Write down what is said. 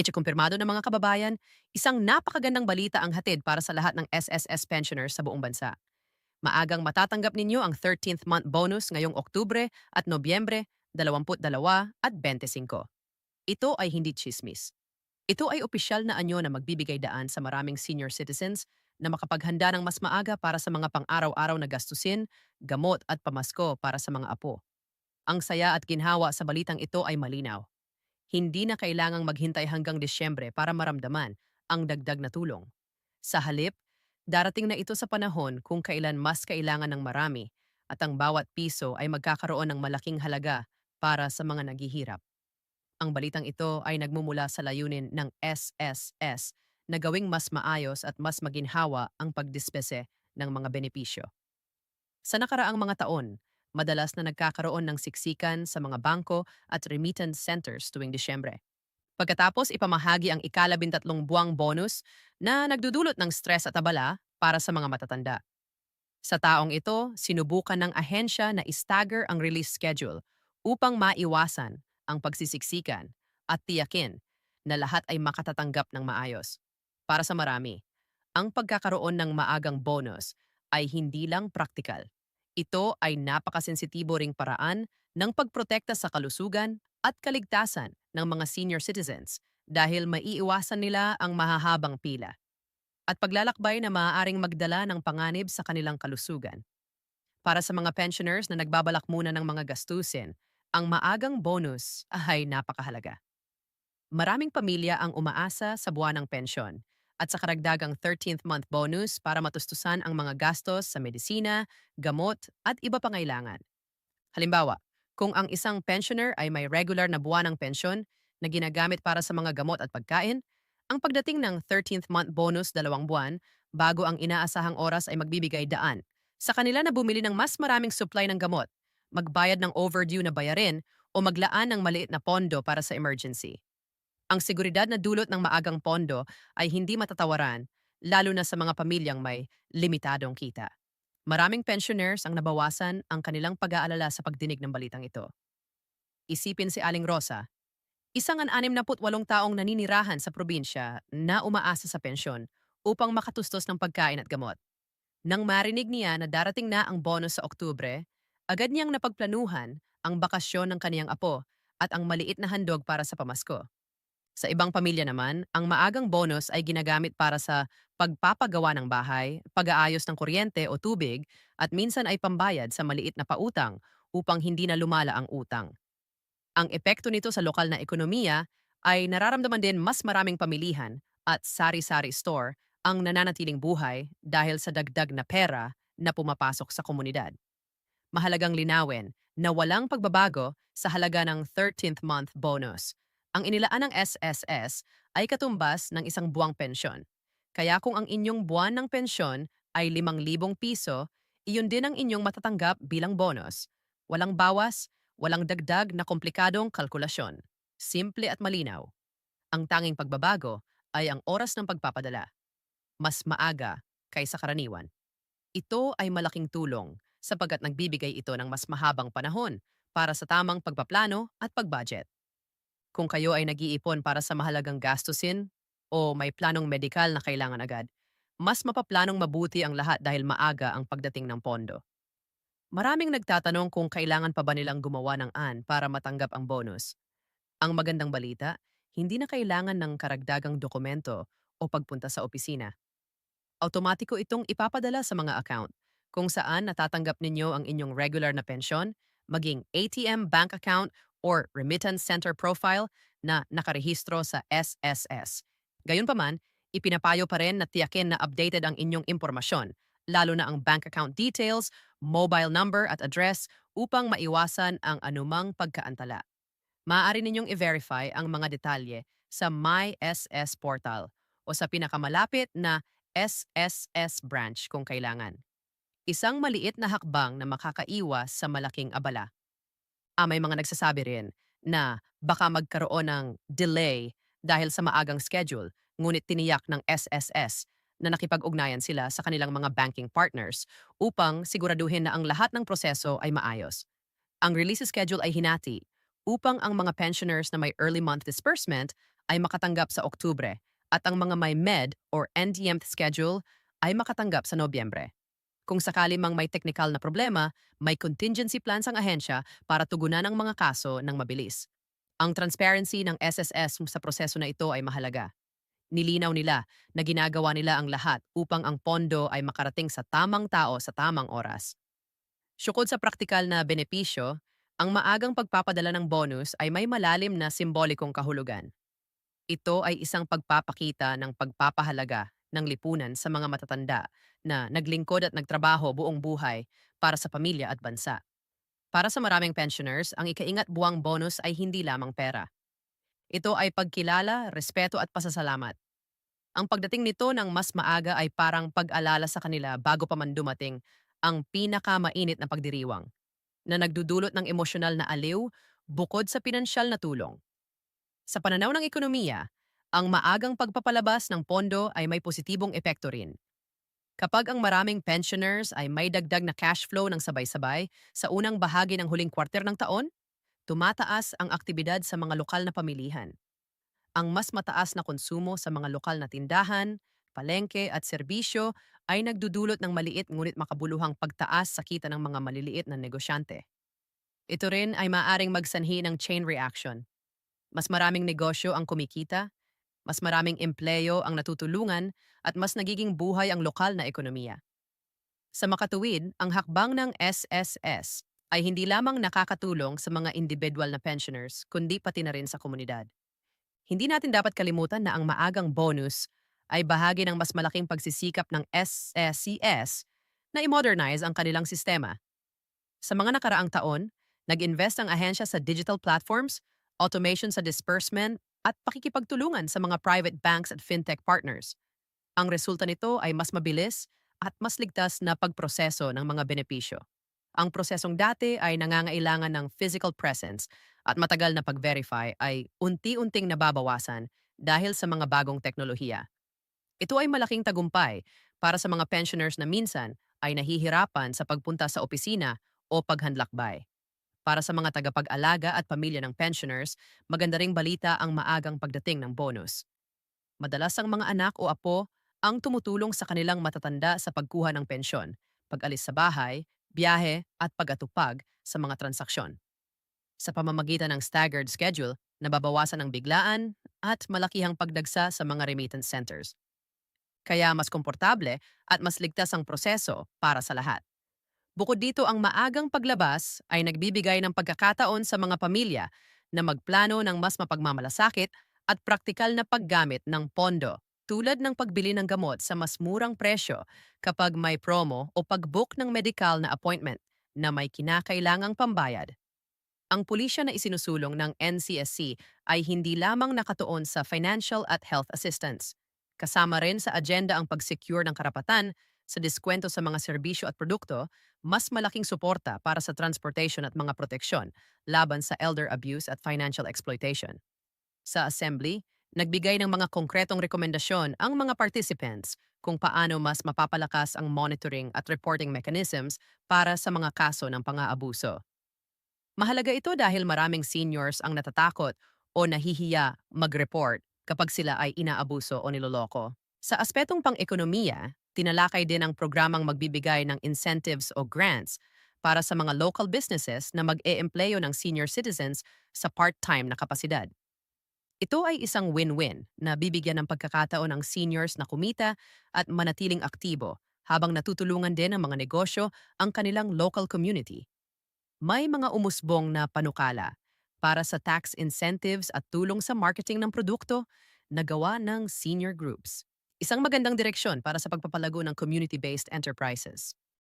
Itsukumpirmado ng mga kababayan, isang napakagandang balita ang hatid para sa lahat ng SSS pensioners sa buong bansa. Maagang matatanggap ninyo ang 13th month bonus ngayong Oktubre at Nobyembre 22 at 25. Ito ay hindi chismis. Ito ay opisyal na anyo na magbibigay daan sa maraming senior citizens na makapaghanda ng mas maaga para sa mga pang-araw-araw na gastusin, gamot at pamasko para sa mga apo. Ang saya at ginhawa sa balitang ito ay malinaw. Hindi na kailangang maghintay hanggang Disyembre para maramdaman ang dagdag na tulong. Sa halip, darating na ito sa panahon kung kailan mas kailangan ng marami at ang bawat piso ay magkakaroon ng malaking halaga para sa mga naghihirap. Ang balitang ito ay nagmumula sa layunin ng SSS na gawing mas maayos at mas maginhawa ang pagdispese ng mga benepisyo. Sa nakaraang mga taon, madalas na nagkakaroon ng siksikan sa mga bangko at remittance centers tuwing Disyembre. Pagkatapos ipamahagi ang ikalabintatlong buwang bonus na nagdudulot ng stress at abala para sa mga matatanda. Sa taong ito, sinubukan ng ahensya na istagger ang release schedule upang maiwasan ang pagsisiksikan at tiyakin na lahat ay makatatanggap ng maayos. Para sa marami, ang pagkakaroon ng maagang bonus ay hindi lang praktikal, ito ay napakasensitibo ring paraan ng pagprotekta sa kalusugan at kaligtasan ng mga senior citizens dahil maiiwasan nila ang mahahabang pila at paglalakbay na maaaring magdala ng panganib sa kanilang kalusugan. Para sa mga pensioners na nagbabalak muna ng mga gastusin, ang maagang bonus ay napakahalaga. Maraming pamilya ang umaasa sa buwan ng pensyon at sa karagdagang 13th month bonus para matustusan ang mga gastos sa medisina, gamot at iba pangailangan. Halimbawa, kung ang isang pensioner ay may regular na buwan ng pensyon na ginagamit para sa mga gamot at pagkain, ang pagdating ng 13th month bonus dalawang buwan bago ang inaasahang oras ay magbibigay daan sa kanila na bumili ng mas maraming supply ng gamot, magbayad ng overdue na bayarin o maglaan ng maliit na pondo para sa emergency. Ang seguridad na dulot ng maagang pondo ay hindi matatawaran, lalo na sa mga pamilyang may limitadong kita. Maraming pensioners ang nabawasan ang kanilang pag-aalala sa pagdinig ng balitang ito. Isipin si Aling Rosa, isang na putwalong taong naninirahan sa probinsya na umaasa sa pensyon upang makatustos ng pagkain at gamot. Nang marinig niya na darating na ang bonus sa Oktubre, agad niyang napagplanuhan ang bakasyon ng kaniyang apo at ang maliit na handog para sa pamasko. Sa ibang pamilya naman, ang maagang bonus ay ginagamit para sa pagpapagawa ng bahay, pag-aayos ng kuryente o tubig, at minsan ay pambayad sa maliit na pautang upang hindi na lumala ang utang. Ang epekto nito sa lokal na ekonomiya ay nararamdaman din mas maraming pamilihan at sari-sari store ang nananatiling buhay dahil sa dagdag na pera na pumapasok sa komunidad. Mahalagang linawin na walang pagbabago sa halaga ng 13th month bonus ang inilaan ng SSS ay katumbas ng isang buwang pensyon. Kaya kung ang inyong buwan ng pensyon ay 5,000 piso, iyon din ang inyong matatanggap bilang bonus. Walang bawas, walang dagdag na komplikadong kalkulasyon. Simple at malinaw. Ang tanging pagbabago ay ang oras ng pagpapadala. Mas maaga kaysa karaniwan. Ito ay malaking tulong sapagkat nagbibigay ito ng mas mahabang panahon para sa tamang pagpaplano at pagbudget. Kung kayo ay nag-iipon para sa mahalagang gastusin o may planong medikal na kailangan agad, mas mapaplanong mabuti ang lahat dahil maaga ang pagdating ng pondo. Maraming nagtatanong kung kailangan pa ba nilang gumawa ng an para matanggap ang bonus. Ang magandang balita, hindi na kailangan ng karagdagang dokumento o pagpunta sa opisina. Automatiko itong ipapadala sa mga account kung saan natatanggap ninyo ang inyong regular na pensyon, maging ATM bank account or remittance center profile na nakarehistro sa SSS. Gayunpaman, ipinapayo pa rin na tiyakin na updated ang inyong impormasyon, lalo na ang bank account details, mobile number at address upang maiwasan ang anumang pagkaantala. Maaari ninyong i-verify ang mga detalye sa MySS portal o sa pinakamalapit na SSS branch kung kailangan. Isang maliit na hakbang na makakaiwas sa malaking abala. Ah, may mga nagsasabi rin na baka magkaroon ng delay dahil sa maagang schedule, ngunit tiniyak ng SSS na nakipag-ugnayan sila sa kanilang mga banking partners upang siguraduhin na ang lahat ng proseso ay maayos. Ang release schedule ay hinati upang ang mga pensioners na may early month disbursement ay makatanggap sa Oktubre at ang mga may med or NDM schedule ay makatanggap sa Nobyembre. Kung sakali mang may technical na problema, may contingency plans ang ahensya para tugunan ang mga kaso ng mabilis. Ang transparency ng SSS sa proseso na ito ay mahalaga. Nilinaw nila na ginagawa nila ang lahat upang ang pondo ay makarating sa tamang tao sa tamang oras. Sukod sa praktikal na benepisyo, ang maagang pagpapadala ng bonus ay may malalim na simbolikong kahulugan. Ito ay isang pagpapakita ng pagpapahalaga ng lipunan sa mga matatanda na naglingkod at nagtrabaho buong buhay para sa pamilya at bansa. Para sa maraming pensioners, ang ikaingat buwang bonus ay hindi lamang pera. Ito ay pagkilala, respeto at pasasalamat. Ang pagdating nito ng mas maaga ay parang pag-alala sa kanila bago pa man dumating ang pinakamainit na pagdiriwang na nagdudulot ng emosyonal na aliw bukod sa pinansyal na tulong. Sa pananaw ng ekonomiya, ang maagang pagpapalabas ng pondo ay may positibong epekto rin. Kapag ang maraming pensioners ay may dagdag na cash flow ng sabay-sabay sa unang bahagi ng huling kwarter ng taon, tumataas ang aktibidad sa mga lokal na pamilihan. Ang mas mataas na konsumo sa mga lokal na tindahan, palengke at serbisyo ay nagdudulot ng maliit ngunit makabuluhang pagtaas sa kita ng mga maliliit na negosyante. Ito rin ay maaring magsanhi ng chain reaction. Mas maraming negosyo ang kumikita, mas maraming empleyo ang natutulungan at mas nagiging buhay ang lokal na ekonomiya. Sa makatuwid, ang hakbang ng SSS ay hindi lamang nakakatulong sa mga individual na pensioners, kundi pati na rin sa komunidad. Hindi natin dapat kalimutan na ang maagang bonus ay bahagi ng mas malaking pagsisikap ng SSCS na i-modernize ang kanilang sistema. Sa mga nakaraang taon, nag-invest ang ahensya sa digital platforms, automation sa disbursement, at pakikipagtulungan sa mga private banks at fintech partners. Ang resulta nito ay mas mabilis at mas ligtas na pagproseso ng mga benepisyo. Ang prosesong dati ay nangangailangan ng physical presence at matagal na pag-verify ay unti-unting nababawasan dahil sa mga bagong teknolohiya. Ito ay malaking tagumpay para sa mga pensioners na minsan ay nahihirapan sa pagpunta sa opisina o paghandlakbay. Para sa mga tagapag-alaga at pamilya ng pensioners, maganda ring balita ang maagang pagdating ng bonus. Madalas ang mga anak o apo ang tumutulong sa kanilang matatanda sa pagkuha ng pensyon, pag-alis sa bahay, biyahe at pag-atupag sa mga transaksyon. Sa pamamagitan ng staggered schedule, nababawasan ang biglaan at malakihang pagdagsa sa mga remittance centers. Kaya mas komportable at mas ligtas ang proseso para sa lahat. Bukod dito, ang maagang paglabas ay nagbibigay ng pagkakataon sa mga pamilya na magplano ng mas mapagmamalasakit at praktikal na paggamit ng pondo tulad ng pagbili ng gamot sa mas murang presyo kapag may promo o pag-book ng medical na appointment na may kinakailangang pambayad. Ang pulisya na isinusulong ng NCSC ay hindi lamang nakatuon sa financial at health assistance. Kasama rin sa agenda ang pag-secure ng karapatan sa diskwento sa mga serbisyo at produkto, mas malaking suporta para sa transportation at mga proteksyon laban sa elder abuse at financial exploitation. Sa assembly, nagbigay ng mga konkretong rekomendasyon ang mga participants kung paano mas mapapalakas ang monitoring at reporting mechanisms para sa mga kaso ng pang-aabuso. Mahalaga ito dahil maraming seniors ang natatakot o nahihiya mag-report kapag sila ay inaabuso o niloloko. Sa aspetong pang-ekonomiya, tinalakay din ang programang magbibigay ng incentives o grants para sa mga local businesses na mag-e-empleyo ng senior citizens sa part-time na kapasidad. Ito ay isang win-win na bibigyan ng pagkakataon ng seniors na kumita at manatiling aktibo habang natutulungan din ng mga negosyo ang kanilang local community. May mga umusbong na panukala para sa tax incentives at tulong sa marketing ng produkto na gawa ng senior groups. Isang magandang direksyon para sa pagpapalago ng community-based enterprises.